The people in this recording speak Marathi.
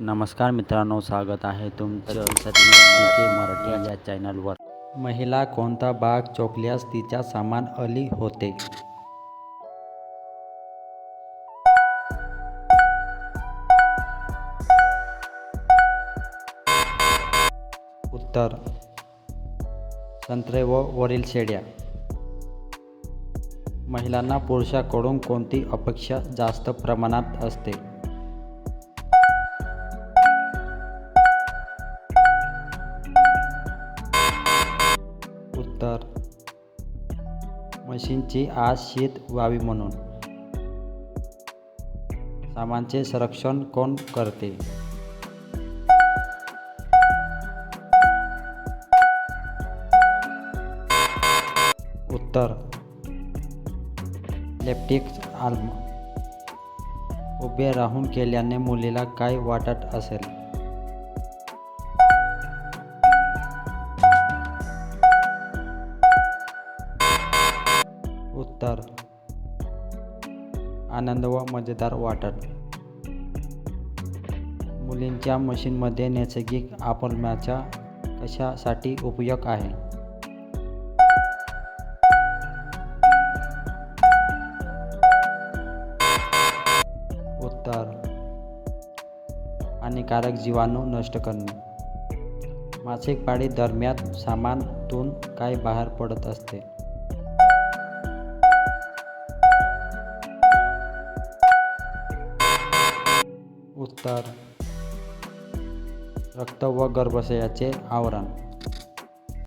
नमस्कार मित्रांनो स्वागत आहे तुमचं के मराठी या चॅनलवर. महिला कोणता भाग चोपल्यास तिच्या सामान अली होते? उत्तर संत्रे व वरील शेड्या. महिलांना पुरुषाकडून कोणती अपेक्षा जास्त प्रमाणात असते? उत्तर. मशीनची आज शीत व्हावी म्हणून. सामानचे संरक्षण कोण करते उत्तर. लेप्टिक्स आर्म. उभे राहून केल्याने मुलीला काय वाटत असेल? उत्तर. आनंद व मजेदार वाटत मुलींच्या मशीनमध्ये नैसर्गिक आपलम्याचा कशासाठी उपयोग आहे? उत्तर. हानिकारक जीवाणू नष्ट करणे. मासिक पाळी दरम्यान सामानातून काय बाहेर पडत असते? उत्तर. रक्त व गर्भाशयाचे आवरण.